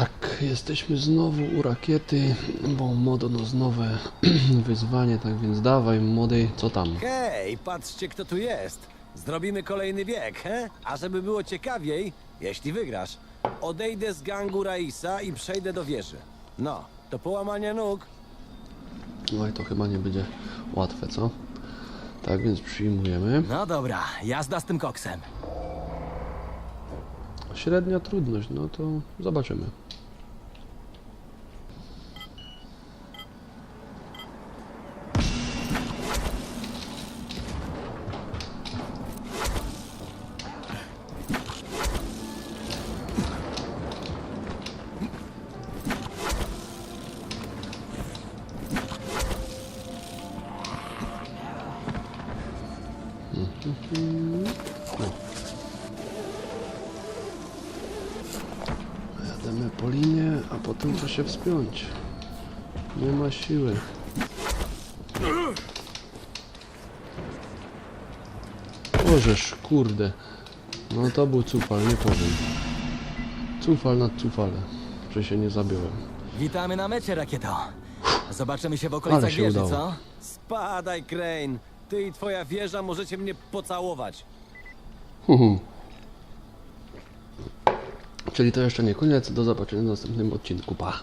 Tak, jesteśmy znowu u rakiety, bo modo nos nowe wyzwanie, tak więc dawaj młody, co tam? Hej, patrzcie kto tu jest. Zrobimy kolejny bieg, he? A żeby było ciekawiej, jeśli wygrasz, odejdę z gangu Raisa i przejdę do wieży. No, do połamania nóg. Oj, to chyba nie będzie łatwe, co? Tak więc przyjmujemy. No dobra, jazda z tym koksem. Średnia trudność, no to zobaczymy. Jademy po linie, a potem trzeba się wspiąć. Nie ma siły. Bożeż, kurde. No to był cufal, nie powiem. Cufal nad cufale, że się nie zabiłem. Witamy na mecie, rakieto. Zobaczymy się w Ale okolicach się wieży, udało. co? Spadaj, Crane. Ty i twoja wieża możecie mnie pocałować. Czyli to jeszcze nie koniec, do zobaczenia w następnym odcinku, pa.